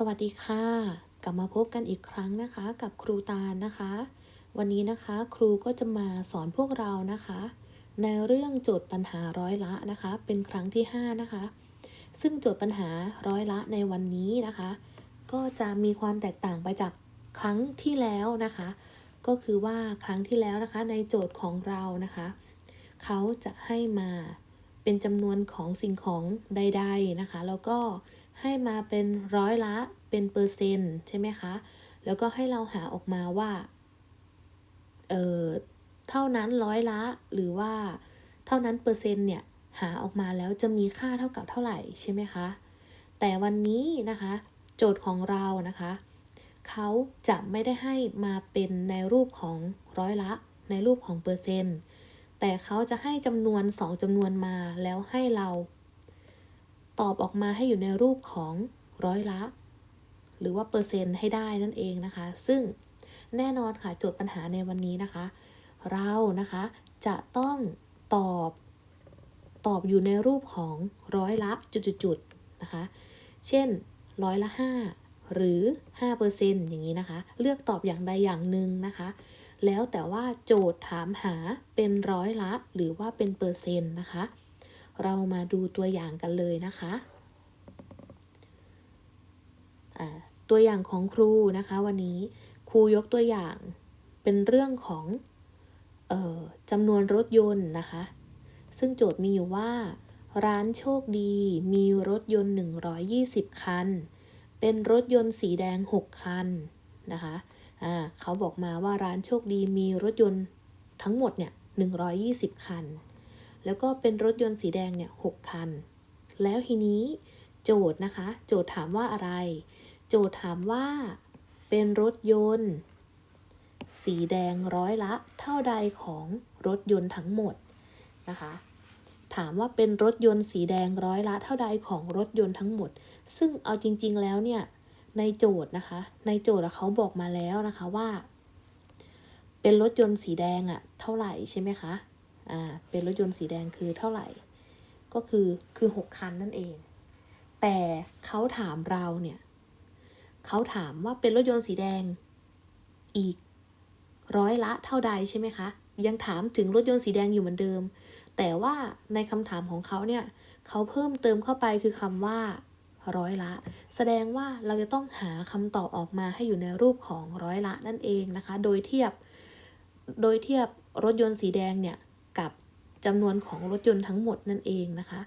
สวัสดีค่ะ กลับมาพบกันอีกครั้งนะคะ กับครูตาลนะคะ วันนี้นะคะครูก็จะมาสอนพวกเรานะคะ ในเรื่องโจทย์ปัญหาร้อยละนะคะ เป็นครั้งที่ 5 นะคะ ซึ่งโจทย์ปัญหาร้อยละในวันนี้นะคะ ก็จะมีความแตกต่างไปจากครั้งที่แล้วนะคะ ก็คือว่าครั้งที่แล้วนะคะ ในโจทย์ของเรานะคะ เขาจะให้มาเป็นจำนวนของสิ่งของใด ๆนะคะ แล้วก็ ให้มาเป็นร้อยละเป็นเปอร์เซ็นต์ใช่ไหมคะ แล้วก็ให้เราหาออกมาว่า เออเท่านั้นร้อยละหรือว่าเท่านั้นเปอร์เซ็นต์เนี่ยหาออกมาแล้วจะมีค่าเท่ากับเท่าไหร่ใช่ไหมคะ แต่วันนี้นะคะ โจทย์ของเรานะคะเขาจะไม่ได้ให้มาเป็นในรูปของร้อยละ ในรูปของเปอร์เซ็นต์ แต่เขาจะให้จำนวนสองจำนวนมาแล้วให้เรา ตอบออกมาให้อยู่ในรูปของร้อยละ หรือว่าเปอร์เซ็นต์ให้ได้นั่นเองนะคะ ซึ่งแน่นอนค่ะโจทย์ปัญหาในวันนี้นะคะ เรานะคะจะต้องตอบตอบอยู่ในรูปของร้อยละจุดๆนะคะ เช่นร้อยละ 5 หรือ 5%อย่างนี้นะคะ เลือกตอบอย่างใดอย่างหนึ่งนะคะ แล้วแต่ว่าโจทย์ถามหาเป็นร้อยละหรือว่าเป็นเปอร์เซ็นต์นะคะ เรามาดูตัวอย่างกันเลยนะคะตัวอย่างของครูนะคะ วันนี้ครูยกตัวอย่างเป็นเรื่องของออจำนวนรถยนต์นะคะ ซึ่งโจทย์มีอยู่ว่า ร้านโชคดีมีรถยนต์ 120 คัน เป็นรถยนต์สีแดง 6 คันนะคะะเขาบอกมาว่าร้านโชคดีมีรถยนต์ทั้งหมดเนี่ย 120 คัน แล้วก็เป็นรถยนต์สีแดงเนี่ย6คัน แล้วทีนี้โจทย์นะคะ โจทย์ถามว่าอะไร โจทย์ถามว่า เป็นรถยนต์ สีแดงร้อยละเท่าใดของรถยนต์ทั้งหมดนะคะ ถามว่าเป็นรถยนต์สีแดงร้อยละเท่าใดของรถยนต์ทั้งหมด ซึ่งเอาจริง ๆ แล้วเนี่ยในโจทย์นะคะ ในโจทย์เขาบอกมาแล้วนะคะว่า เป็นรถยนต์สีแดงอะ่ะเท่าไหร่ใช่ไหมคะ อ่าเป็นรถยนต์สีแดงคือเท่าไหร่ ก็คือคือ 6 คันนั่นเอง แต่เขาถามเราเนี่ยเขาถามว่าเป็นรถยนต์สีแดงอีกร้อยละเท่าใดใช่ไหมคะ ยังถามถึงรถยนต์สีแดงอยู่เหมือนเดิม แต่ว่าในคำถามของเขาเนี่ยเขาเพิ่มเติมเข้าไปคือคำว่าร้อยละ แสดงว่าเราจะต้องหาคำตอบออกมาให้อยู่ในรูปของร้อยละนั่นเองนะคะ โดยเทียบ โดยเทียบรถยนต์สีแดงเนี่ย จำนวนของรถยนต์ทั้งหมดนั่นเองนะคะ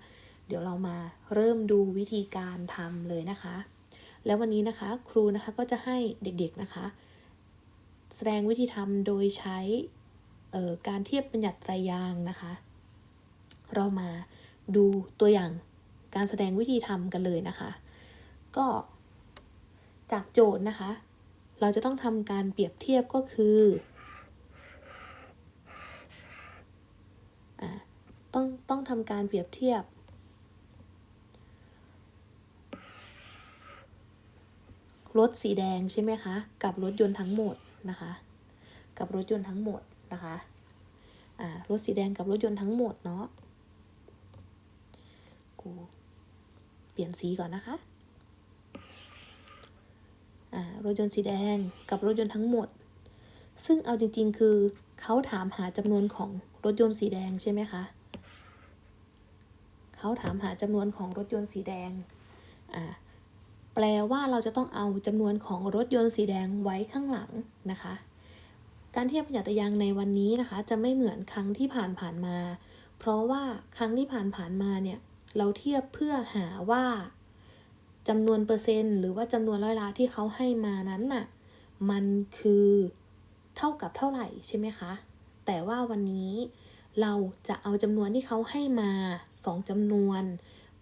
เดี๋ยวเรามาเริ่มดูวิธีการทำเลยนะคะ แล้ววันนี้นะคะครูนะคะก็จะให้เด็กๆนะคะ แสดงวิธีทำโดยใช้การเทียบบัญญัติไตรยางนะคะ เรามาดูตัวอย่างการแสดงวิธีทำกันเลยนะคะ ก็จากโจทย์นะคะ เราจะต้องทำการเปรียบเทียบก็คืออ ต้องต้องทำการเปรียบเทียบ รถสีแดงใช่ไหมคะ กับรถยนต์ทั้งหมดนะคะ กับรถยนต์ทั้งหมดนะคะอ่ารถสีแดงกับรถยนต์ทั้งหมดเนาะกูเปลี่ยนสีก่อนนะคะอ่ารถยนต์สีแดงกับรถยนต์ทั้งหมด ซึ่งเอาจริง ๆ คือเขาถามหาจำนวนของรถยนต์สีแดงใช่ไหมคะ เขาถามหาจำนวนของรถยนต์สีแดง อ่า แปลว่าเราจะต้องเอาจำนวนของรถยนต์สีแดงไว้ข้างหลังนะคะ การเทียบประหยัดยางในวันนี้นะคะ จะไม่เหมือนครั้งที่ผ่านผ่านมา เพราะว่าครั้งที่ผ่านผ่านมาเนี่ย เราเทียบเพื่อหาว่าจำนวนเปอร์เซ็นต์ หรือว่าจำนวนร้อยละที่เขาให้มานั้นน่ะ มันคือเท่ากับเท่าไหร่ใช่ไหมคะ แต่ว่าวันนี้เราจะเอาจำนวนที่เขาให้มา 2จำนวน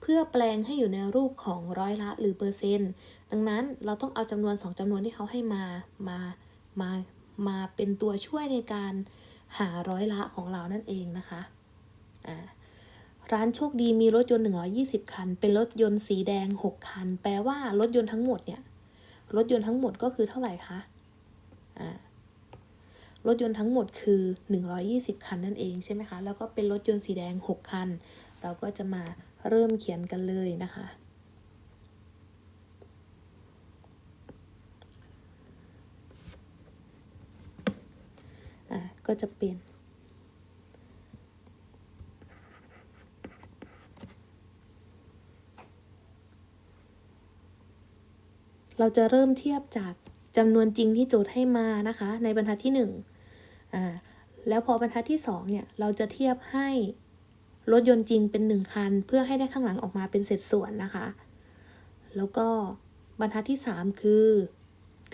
เพื่อแปลงให้อยู่ในรูปของร้อยละหรือเปอร์เซ็นต์ ดังนั้นเราต้องเอาจำนวน 2จำนวนที่เขาให้มา มา มา มาเป็นตัวช่วยในการหาร้อยละของเรานั่นเองนะคะ อ่าร้านโชคดีมีรถยนต์ 120 คัน เป็นรถยนต์สีแดง 6 คัน แปลว่ารถยนต์ทั้งหมดเนี่ย รถยนต์ทั้งหมดก็คือเท่าไหร่คะ อ่า รถยนต์ทั้งหมดคือ 120 คันนั่นเองใช่ไหมคะ แล้วก็เป็นรถยนต์สีแดง 6 คัน เราก็จะมาเริ่มเขียนกันเลยนะคะ อะ ก็จะเป็นเราจะเริ่มเทียบจากจำนวนจริงที่โจทย์ให้มานะคะ ในบรรทัดที่1อ่าแล้วพอบรรทัดที่2เนี่ยเราจะเทียบให้ รถยนต์จริงเป็น 1 คัน เพื่อให้ได้ข้างหลังออกมาเป็นเศษส่วนนะคะ แล้วก็บรรทัดที่ 3 คือ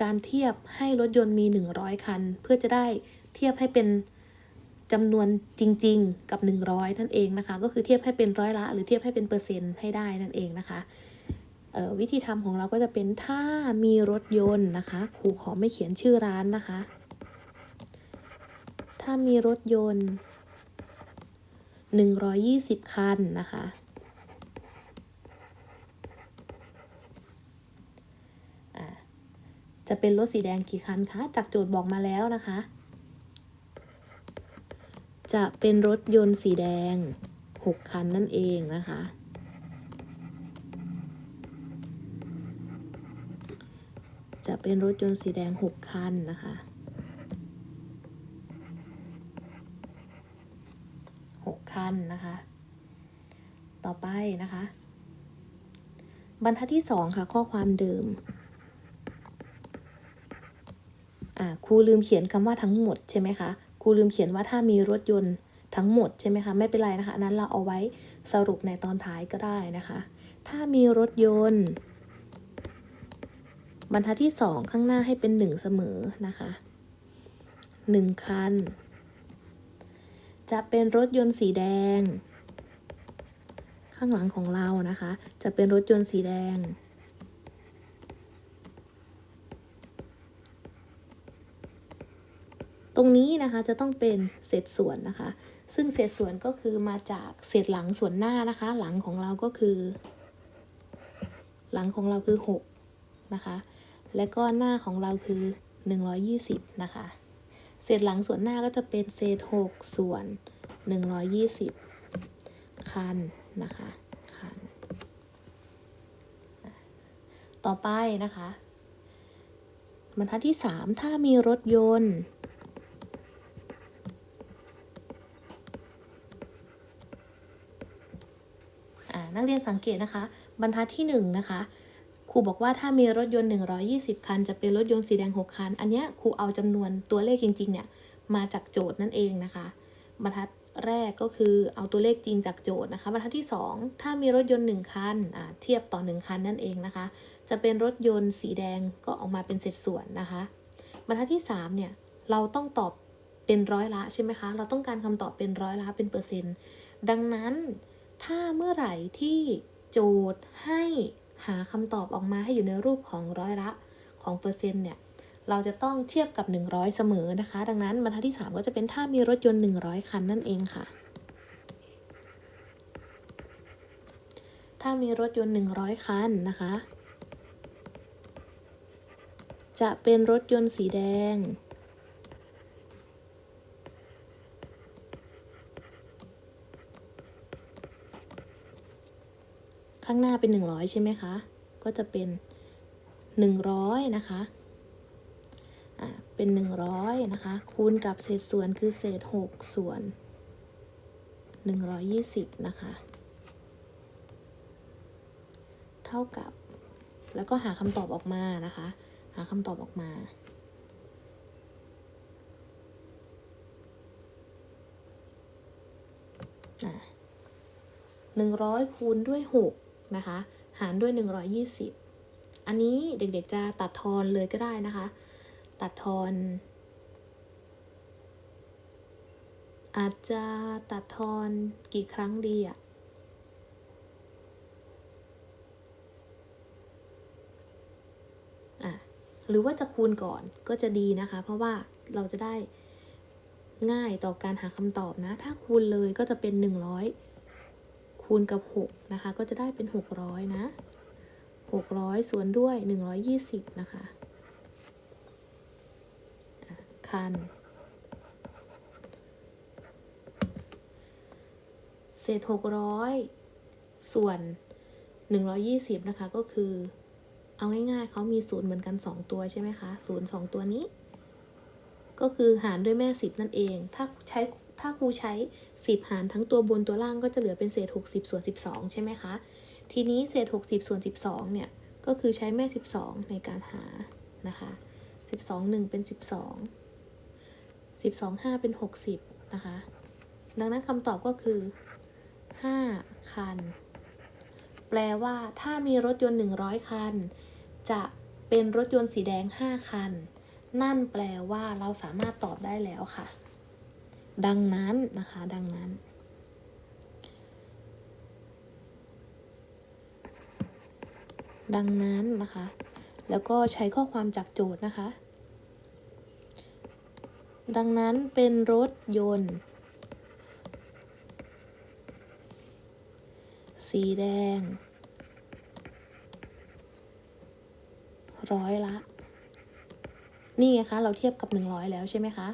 การเทียบให้รถยนต์มี 100 คัน เพื่อจะได้เทียบให้เป็นจำนวนจริง ๆ กับ 100 นั่นเองนะคะ ก็คือเทียบให้เป็นร้อยละ หรือเทียบให้เป็นเปอร์เซ็นต์ให้ได้นั่นเองนะคะวิธีทำของเราก็จะเป็นถ้ามีรถยนต์นะคะครูขอไม่เขียนชื่อร้านนะคะ ถ้ามีรถยนต์ 120 คันนะคะ จะเป็นรถสีแดงกี่คันคะ จากโจทย์บอกมาแล้วนะคะ จะเป็นรถยนต์สีแดง 6 คันนั่นเองนะคะจะเป็นรถยนต์สีแดง 6 คันนะคะ 6 คันนะคะ ต่อไปนะคะ บรรทัดที่ 2 ค่ะ ข้อความเดิมอ่าครูลืมเขียนคำว่าทั้งหมดใช่ไหมคะครูลืมเขียนว่าถ้ามีรถยนต์ทั้งหมดใช่ไหมคะไม่เป็นไรนะคะอันนั้นเราเอาไว้สรุปในตอนท้ายก็ได้นะคะ ถ้ามีรถยนต์ บรรทัดที่ 2 ข้างหน้าให้เป็น 1 เสมอนะคะ 1 คัน จะเป็นรถยนต์สีแดง ข้างหลังของเรานะคะ จะเป็นรถยนต์สีแดง ตรงนี้นะคะจะต้องเป็นเศษส่วนนะคะ ซึ่งเศษส่วนก็คือมาจากเศษหลังส่วนหน้านะคะ หลังของเราก็คือ หลังของเราคือ 6 นะคะ และก็หน้าของเราคือ 120 นะคะ เศษหลังส่วนหน้าก็จะเป็นเศษ 6 ส่วน 120 คันนะคะคัน ต่อไปนะคะบรรทัดที่ 3 ถ้ามีรถยนต์อ่านักเรียนสังเกตนะคะ บรรทัดที่1นะคะ รูบอกว่าถ้ามีรถยนต์ 120 คัน จะเป็นรถยนต์สีแดง 6 คัน อันนี้ครูเอาจำนวนตัวเลขจริง ๆ เนี่ยมาจากโจทย์นั่นเองนะคะ บรรทัดแรกก็คือเอาตัวเลขจริงจากโจทย์นะคะบรรทัดที่ 2 ถ้ามีรถยนต์ 1 คันเทียบต่อ 1 คันนั่นเองนะคะ จะเป็นรถยนต์สีแดงก็ออกมาเป็นเศษส่วนนะคะ บรรทัดที่ 3 เนี่ยเราต้องตอบเป็นร้อยละใช่ไหมคะ เราต้องการคำตอบเป็นร้อยละเป็นเปอร์เซ็นต์ ดังนั้นถ้าเมื่อไหร่ที่โจทย์ให้ หาคำตอบออกมาให้อยู่ในรูปของร้อยละของเปอร์เซ็นต์เนี่ย เราจะต้องเทียบกับ 100 เสมอนะคะ ดังนั้นบรรทัดที่ 3 ก็จะเป็นถ้ามีรถยนต์ 100 คันนั่นเองค่ะ ถ้ามีรถยนต์ 100 คันนะคะ จะเป็นรถยนต์สีแดง ข้างหน้าเป็น 100 ใช่ไหมคะ ก็จะเป็น 100 นะคะ อ่า เป็น 100 นะคะ คูณกับเศษส่วนคือเศษ 6 ส่วน 120 นะคะ เท่ากับ แล้วก็หาคำตอบออกมานะคะ หาคำตอบออกมาอ่า100คูณด้วย6 นะคะ หารด้วย 120 อันนี้เด็กๆจะตัดทอนเลยก็ได้นะคะ ตัดทอน อาจจะตัดทอนกี่ครั้งดีอะอะหรือว่าจะคูณก่อนก็จะดีนะคะ เพราะว่าเราจะได้ง่ายต่อการหาคำตอบนะ ถ้าคูณเลยก็จะเป็น 100 คูณกับ 6 นะคะ ก็จะได้เป็น 600 นะ 600 ส่วนด้วย 120 นะคะอะคัน เศษ 600 ส่วน 120 นะคะ ก็คือ เอาง่ายๆเขามีศูนย์เหมือนกัน 2 ตัวใช่ไหมคะศูนย์2ตัวนี้ ก็คือหารด้วยแม่ 10 นั่นเอง ถ้าใช้ ถ้าครูใช้ 10 หารทั้งตัวบนตัวล่างก็จะเหลือเป็นเศษ 60 ส่วน 12 ใช่ไหมคะ ทีนี้เศษ 60 ส่วน 12 เนี่ย ก็คือใช้แม่ 12 ในการหานะคะ 12 1 เป็น 12 12 5 เป็น 60 นะคะ ดังนั้นคำตอบก็คือ 5 คัน แปลว่าถ้ามีรถยนต์ 100 คัน จะเป็นรถยนต์สีแดง 5 คัน นั่นแปลว่าเราสามารถตอบได้แล้วค่ะ ดังนั้นนะคะ ดังนั้น ดังนั้นนะคะ แล้วก็ใช้ข้อความจากโจทย์นะคะ ดังนั้นเป็นรถยนต์ สีแดง ร้อยละ นี่ไงคะ เราเทียบกับ 100 แล้วใช่ไหมคะ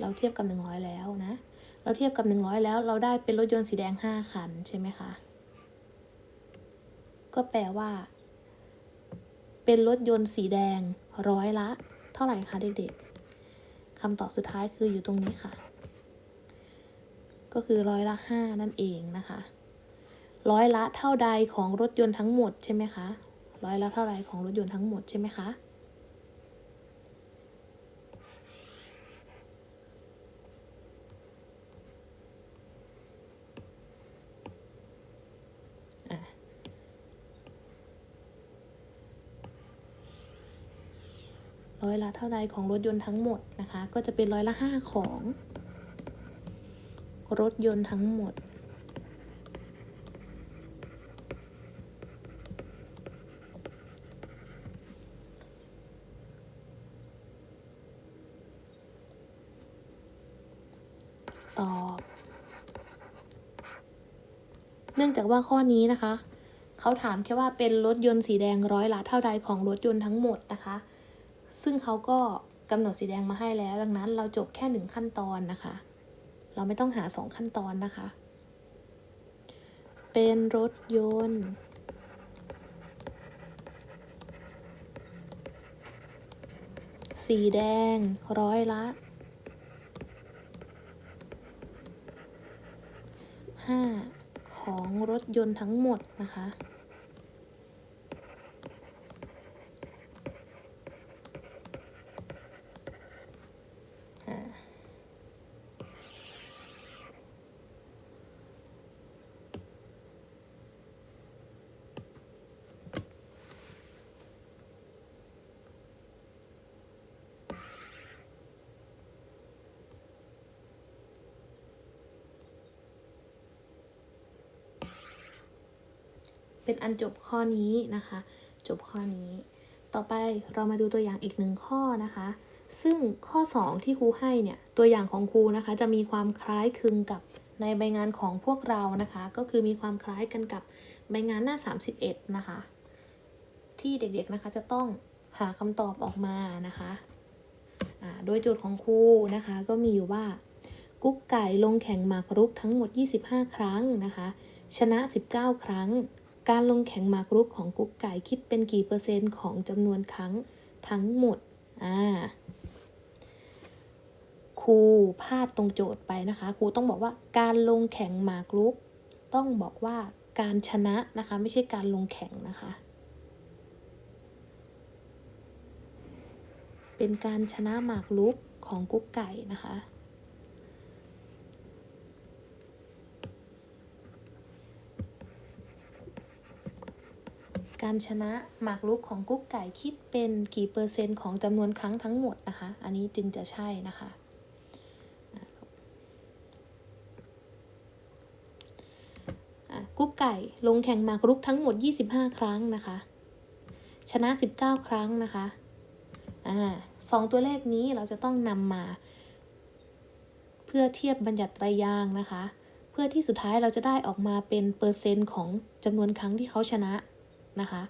เราเทียบกับ 100 แล้วนะ เราเทียบกับ 100 แล้วเราได้เป็นรถยนต์สีแดง 5 คันใช่ไหมคะ ก็แปลว่า เป็นรถยนต์สีแดงร้อยละ เท่าไหร่คะเด็กๆคำตอบสุดท้ายคืออยู่ตรงนี้ค่ะ ก็คือร้อยละ 5 นั่นเองนะคะ ร้อยละเท่าใดของรถยนต์ทั้งหมดใช่ไหมคะ ร้อยละเท่าใดของรถยนต์ทั้งหมดใช่ไหมคะ ร้อยละเท่าใดของรถยนต์ทั้งหมดนะคะ ก็จะเป็นร้อยละห้าของรถยนต์ทั้งหมด ตอบ เนื่องจากว่าข้อนี้นะคะ เขาถามแค่ว่าเป็นรถยนต์สีแดงร้อยละเท่าใดของรถยนต์ทั้งหมดนะคะ ซึ่งเขาก็กำหนดสีแดงมาให้แล้ว ดังนั้นเราจบแค่หนึ่งขั้นตอนนะคะ เราไม่ต้องหาสองขั้นตอนนะคะ เป็นรถยนต์สีแดงร้อยละห้าของรถยนต์ทั้งหมดนะคะ เป็นอันจบข้อนี้นะคะ จบข้อนี้ ต่อไปเรามาดูตัวอย่างอีกหนึ่งข้อนะคะ ซึ่งข้อ 2 ที่ครูให้เนี่ยตัวอย่างของครูนะคะจะมีความคล้ายคลึงกับในใบงานของพวกเรานะคะ ก็คือมีความคล้ายกันกับใบงานหน้า 31 นะคะ ที่เด็กๆนะคะจะต้องหาคำตอบออกมานะคะโดยโจทย์ของครูนะคะ ก็มีอยู่ว่า กุ๊กไก่ลงแข่งหมากรุกทั้งหมด 25 ครั้งนะคะ ชนะ 19 ครั้ง การลงแข่งหมากรุกของกุ๊กไก่คิดเป็นกี่เปอร์เซ็นต์ของจำนวนครั้งทั้งหมด อ่า ครูพลาดตรงโจทย์ไปนะคะ ครูต้องบอกว่าการลงแข่งหมากรุก ต้องบอกว่าการชนะนะคะ ไม่ใช่การลงแข่งนะคะ เป็นการชนะหมากรุกของกุ๊กไก่นะคะ การชนะหมากรุกของกุ๊กไก่คิดเป็นกี่เปอร์เซ็นต์ของจำนวนครั้งทั้งหมดนะคะ อันนี้จึงจะใช่นะคะ กุ๊กไก่ลงแข่งหมากรุกทั้งหมด 25 ครั้งนะคะ ชนะ 19 ครั้งนะคะอ่าสองตัวเลขนี้เราจะต้องนำมา เพื่อเทียบบัญญัติไตรยางนะคะ เพื่อที่สุดท้ายเราจะได้ออกมาเป็นเปอร์เซ็นต์ของจำนวนครั้งที่เขาชนะ นะคะ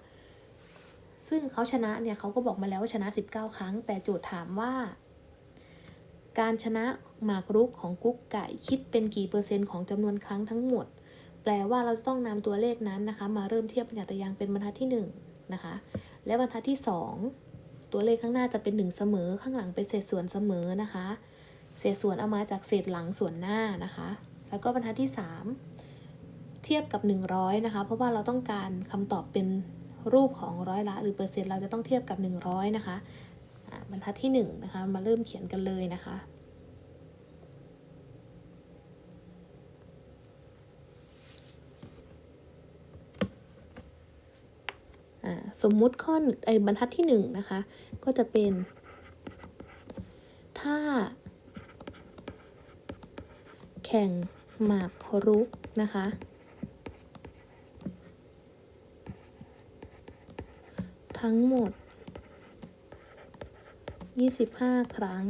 ซึ่งเขาชนะเนี่ยเขาก็บอกมาแล้วว่าชนะ 19 ครั้ง แต่โจทย์ถามว่า การชนะหมากรุกของกุ๊กไก่คิดเป็นกี่เปอร์เซ็นต์ของจำนวนครั้งทั้งหมด แปลว่าเราจะต้องนำตัวเลขนั้นนะคะ มาเริ่มเทียบบัญญัติไตรยางค์เป็นบรรทัดที่ 1 นะคะ และบรรทัดที่ 2 ตัวเลขข้างหน้าจะเป็น 1 เสมอ ข้างหลังเป็นเศษส่วนเสมอนะคะ เศษส่วนเอามาจากเศษหลังส่วนหน้านะคะ แล้วก็บรรทัดที่ 3 เทียบกับ 100 นะคะ เพราะว่าเราต้องการคำตอบเป็นรูปของร้อยละหรือเปอร์เซ็นต์เราจะต้องเทียบกับ 100 นะคะอะบรรทัดที่1นะคะมาเริ่มเขียนกันเลยนะคะสมมุติข้อไอ้บรรทัดที่หนึ่งนะคะ ก็จะเป็น ถ้า แข่งหมากรุกนะคะ ทั้งหมด 25 ครั้ง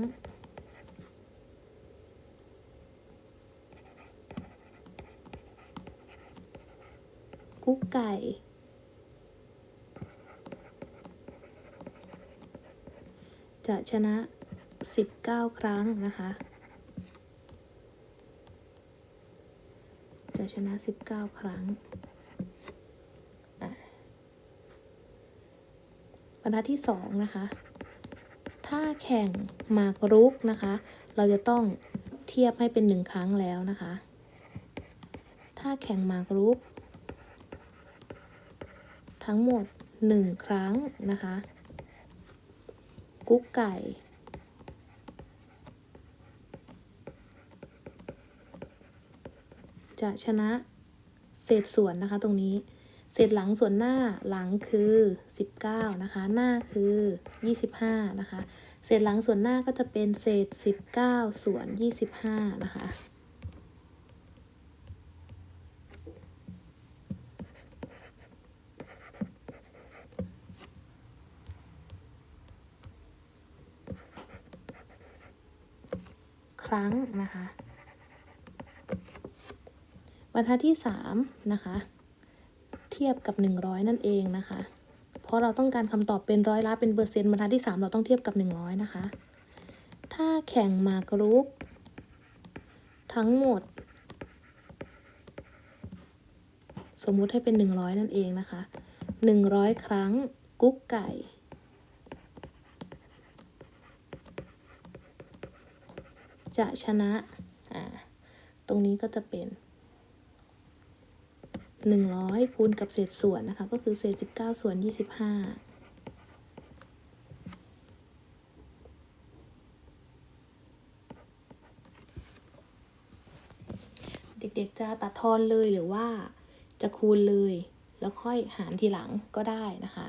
กุ๊กไก่ จะชนะ 19 ครั้งนะคะ จะชนะ 19 ครั้งอะบ รรทัดที่2นะคะ ถ้าแข่งหมากรุกนะคะ เราจะต้องเทียบให้เป็น1ครั้งแล้วนะคะ ถ้าแข่งหมากรุก ทั้งหมด 1 ครั้งนะคะ กุ๊กไก่จะชนะเศษส่วนนะคะตรงนี้ ศษหลังส่วนหน้าหลังคือ 19 นะคะ หน้าคือ 25 นะคะ เศษหลังส่วนหน้าก็จะเป็นเศษ 19 ส่วน 25 นะคะ ครั้งนะคะ บรรทัดที่ 3 นะคะ ทียบกับ 100 นั่นเองนะคะ เพราะเราต้องการคำตอบเป็นร้อยละเป็นเปอร์เซ็นต์บรรทัดที่ 3 เราต้องเทียบกับ 100 นะคะ ถ้าแข่งมากรุก ทั้งหมด สมมุติให้เป็น 100 นั่นเองนะคะ 100 ครั้งกุ๊กไก่จะชนะ ตรงนี้ก็จะเป็น 100 คูณกับเศษส่วนนะคะ ก็คือเศษ 19 ส่วน 25เด็กๆ จะตัดทอนเลยหรือว่าจะคูณเลย แล้วค่อยหารทีหลังก็ได้นะคะ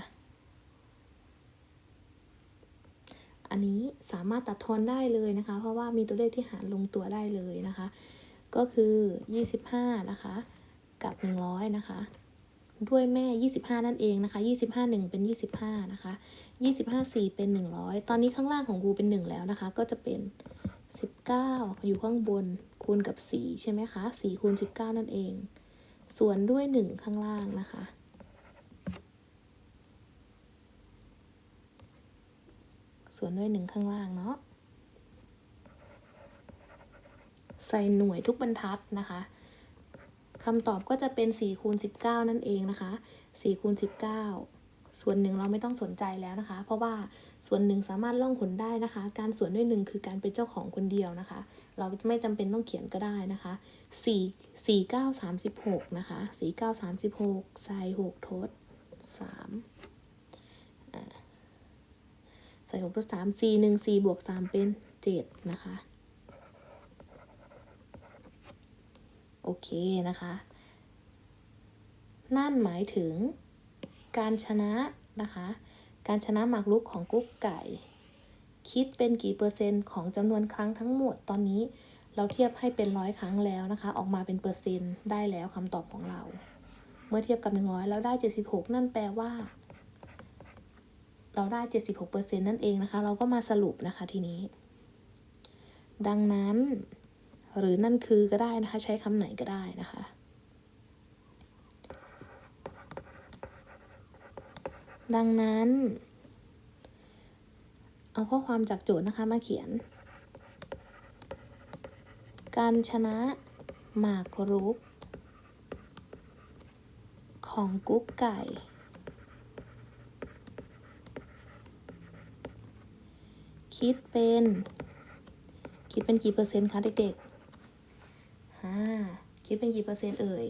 อันนี้สามารถตัดทอนได้เลยนะคะ เพราะว่ามีตัวเลขที่หารลงตัวได้เลยนะคะ ก็คือ 25 นะคะ กับ 100 นะคะ ด้วยแม่ 25 นั่นเองนะคะ 25 1 เป็น 25 นะคะ 25 4 เป็น 100 ตอนนี้ข้างล่างของกูเป็น 1 แล้วนะคะ ก็จะเป็น 19 อยู่ข้างบนคูณกับ 4 ใช่ไหมคะ 4 คูณ 19 นั่นเอง ส่วนด้วย 1 ข้างล่างนะคะส่วนด้วย1ข้างล่างเนาะใส่หน่วยทุกบรรทัดนะคะ คำตอบก็จะเป็น4คูณ19 นั่นเองนะคะ4คูณ19 ส่วนหนึ่งเราไม่ต้องสนใจแล้วนะคะ เพราะว่าส่วนหนึ่งสามารถล่องหนได้นะคะ การส่วนด้วยหนึ่งคือการเป็นเจ้าของคนเดียวนะคะ เราไม่จำเป็นต้องเขียนก็ได้นะคะ4 4 9 36นะคะ4 9 36ใส่6ทด3อ่าใส่6ทด3 4 1 4บวก3เป็น 7 นะคะ โอ เคนะคะ นั่นหมายถึงการชนะนะคะ การชนะหมากรุกของกุ๊กไก่ คิดเป็นกี่เปอร์เซ็นต์ของจำนวนครั้งทั้งหมดตอนนี้เราเทียบให้เป็นร้อยครั้งแล้วนะคะ ออกมาเป็นเปอร์เซ็นต์ได้แล้วคำตอบของเรา เมื่อเทียบกับ 100 แล้วได้ 76 นั่นแปลว่า เราได้ 76เปอร์เซ็นต์นั่นเองนะคะ เราก็มาสรุปนะคะทีนี้ ดังนั้น หรือนั่นคือก็ได้นะคะ ใช้คำไหนก็ได้นะคะดังนั้น เอาข้อความจากโจทย์นะคะมาเขียน การชนะหมากรุก ของกุ๊กไก่ คิดเป็น คิดเป็นกี่เปอร์เซ็นต์คะเด็กๆ ฮ่าคิดเป็นกี่เปอร์เซ็นต์เอ่ย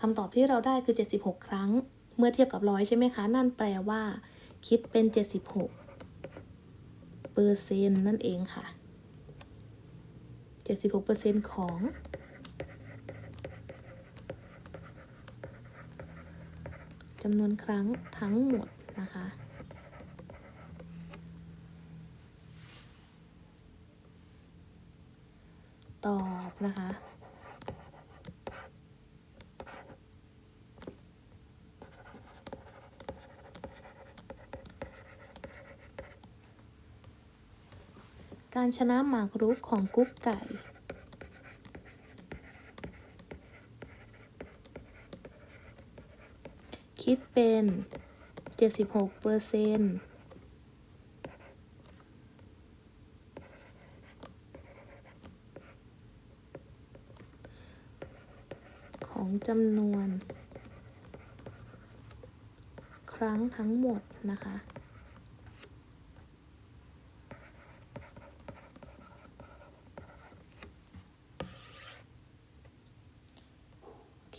คำตอบที่เราได้คือ 76 ครั้ง เมื่อเทียบกับร้อยใช่ไหมคะ นั่นแปลว่า คิดเป็น 76เปอร์เซ็นต์นั่นเองค่ะ 76เปอร์เซ็นต์ของจำนวนครั้งทั้งหมดนะคะ ตอบนะคะ การชนะหมากรุกของกุ๊กไก่คิดเป็น 76เปอร์เซ็นต์ของจำนวน ครั้งทั้งหมดนะคะ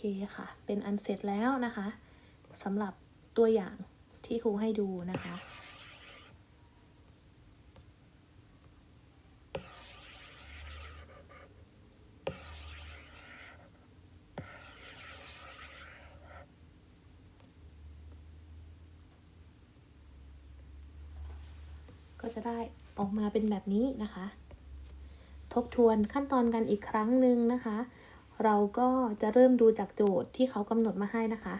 เคค่ะ เป็นอันเสร็จแล้วนะคะสำหรับตัวอย่างที่ครูให้ดูนะคะก็จะได้ออกมาเป็นแบบนี้นะคะ ทบทวนขั้นตอนกันอีกครั้งหนึ่งนะคะ เราก็จะเริ่มดูจากโจทย์ที่เขากำหนดมาให้นะคะ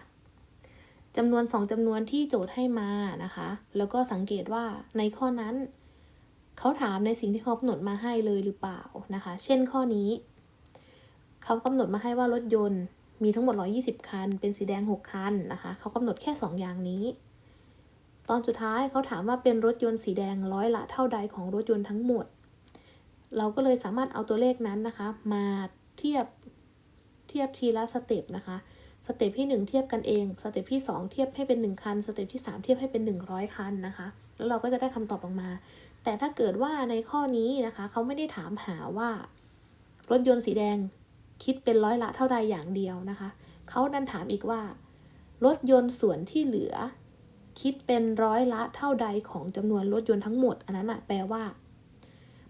จำนวนสองจำนวนที่โจทย์ให้มานะคะ แล้วก็สังเกตว่าในข้อนั้น เขาถามในสิ่งที่เขากำหนดมาให้เลยหรือเปล่านะคะ เช่นข้อนี้ เขากำหนดมาให้ว่ารถยนต์มีทั้งหมด 120 คัน เป็นสีแดง 6 คันนะคะ เขากำหนดแค่ 2 อย่างนี้ ตอนสุดท้ายเขาถามว่าเป็นรถยนต์สีแดงร้อยละเท่าใดของรถยนต์ทั้งหมด เราก็เลยสามารถเอาตัวเลขนั้นนะคะ มาเทียบ เทียบทีละสเต็ปนะคะ สเต็ปที่ 1 เทียบกันเอง สเต็ปที่ 2 เทียบให้เป็น 1 คัน สเต็ปที่ 3 เทียบให้เป็น 100 คันนะคะ แล้วเราก็จะได้คำตอบออกมา แต่ถ้าเกิดว่าในข้อนี้นะคะเขาไม่ได้ถามหาว่า รถยนต์สีแดงคิดเป็นร้อยละเท่าใดอย่างเดียวนะคะ เขาดันถามอีกว่า รถยนต์ส่วนที่เหลือ คิดเป็นร้อยละเท่าใดของจำนวนรถยนต์ทั้งหมด อันนั้นอะแปลว่า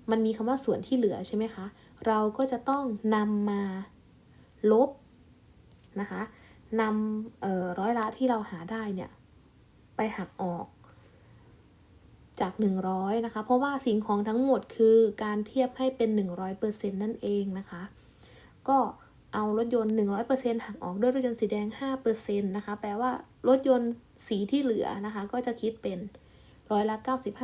มันมีคำว่าส่วนที่เหลือใช่ไหมคะ เราก็จะต้องนำมา ลบนะคะนำร้อยละที่เราหาได้เนี่ยไปหักออกจาก 100 นะคะ เพราะว่าสิ่งของทั้งหมดคือการเทียบให้เป็น 100%นั่นเองนะคะ ก็เอารถยนต์ 100%หักออกด้วยรถยนต์สีแดง 5%นะคะ แปลว่ารถยนต์สีที่เหลือนะคะ ก็จะคิดเป็นร้อยละ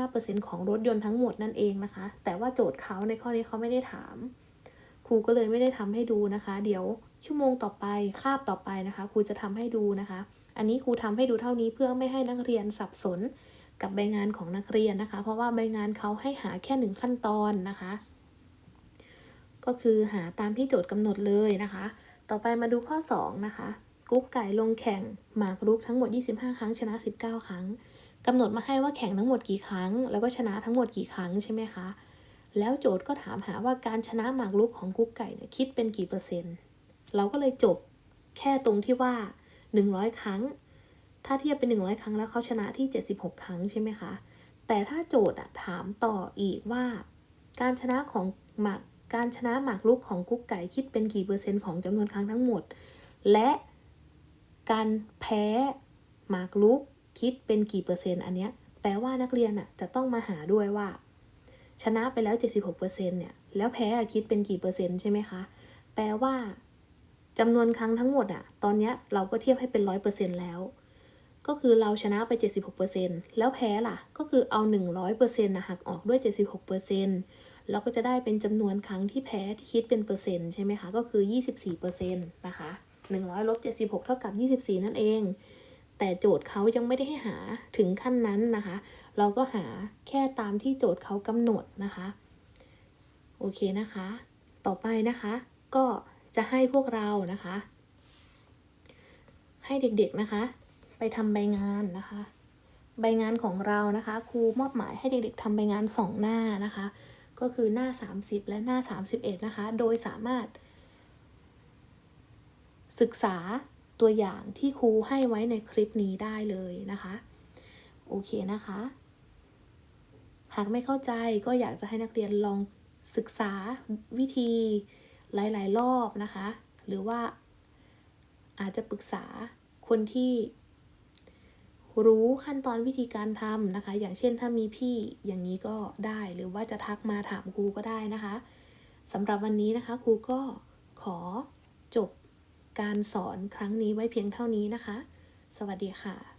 95%ของรถยนต์ทั้งหมดนั่นเองนะคะ แต่ว่าโจทย์เขาในข้อนี้เขาไม่ได้ถาม ครูก็เลยไม่ได้ทำให้ดูนะคะ เดี๋ยวชั่วโมงต่อไปคาบต่อไปนะคะ ครูจะทำให้ดูนะคะ อันนี้ครูทำให้ดูเท่านี้เพื่อไม่ให้นักเรียนสับสนกับใบงานของนักเรียนนะคะ เพราะว่าใบงานเขาให้หาแค่หนึ่งขั้นตอนนะคะ ก็คือหาตามที่โจทย์กำหนดเลยนะคะ ต่อไปมาดูข้อ 2 นะคะกุ๊กไก่ลงแข่งหมากรุกทั้งหมด 25 ครั้งชนะ 19 ครั้งกำหนดมาให้ว่าแข่งทั้งหมดกี่ครั้ง แล้วก็ชนะทั้งหมดกี่ครั้งใช่ไหมคะ แล้วโจทย์ก็ถามหาว่าการชนะหมากรุกของกุ๊กไก่เนี่ยคิดเป็นกี่เปอร์เซ็นต์ เราก็เลยจบแค่ตรงที่ว่า 100 ครั้ง ถ้าเทียบเป็น 100 ครั้งแล้วเขาชนะที่ 76 ครั้งใช่ไหมคะ แต่ถ้าโจทย์อะถามต่ออีกว่า การชนะของหมากการชนะหมากรุกของกุ๊กไก่คิดเป็นกี่เปอร์เซ็นต์ของจำนวนครั้งทั้งหมด และการแพ้หมากรุกคิดเป็นกี่เปอร์เซ็นต์อันเนี้ยแปลว่านักเรียนอะจะต้องมาหาด้วยว่า ชนะไปแล้ว 76%เนี่ย แล้วแพ้คิดเป็นกี่เปอร์เซ็นต์ใช่ไหมคะ แปลว่าจำนวนครั้งทั้งหมดอะตอนเนี้ยเราก็เทียบให้เป็น 100%แล้ว ก็คือเราชนะไป 76%แล้วแพ้ล่ะ ก็คือเอา 100%นะหักออกด้วย 76%แล้วก็จะได้เป็นจำนวนครั้งที่แพ้ที่คิดเป็นเปอร์เซ็นต์ใช่ไหมคะ ก็คือ 24%นะคะ 100ลบ76 เท่ากับ 24 นั่นเอง แต่โจทย์เขายังไม่ได้ให้หาถึงขั้นนั้นนะคะ เราก็หาแค่ตามที่โจทย์เขากำหนดนะคะ โอเคนะคะ ต่อไปนะคะ ก็จะให้พวกเรานะคะ ให้เด็กๆนะคะ ไปทำใบงานนะคะ ใบงานของเรานะคะครูมอบหมายให้เด็กๆทำใบงานสองหน้านะคะ ก็คือหน้า 30 และหน้า 31 นะคะ โดยสามารถศึกษา ตัวอย่างที่ครูให้ไว้ในคลิปนี้ได้เลยนะคะ โอเคนะคะ หากไม่เข้าใจก็อยากจะให้นักเรียนลองศึกษาวิธีหลาย ๆ รอบนะคะ หรือว่าอาจจะปรึกษาคนที่รู้ขั้นตอนวิธีการทำนะคะ อย่างเช่นถ้ามีพี่อย่างนี้ก็ได้ หรือว่าจะทักมาถามครูก็ได้นะคะสำหรับวันนี้นะคะครูก็ขอจบ การสอนครั้งนี้ไว้เพียงเท่านี้นะคะ สวัสดีค่ะ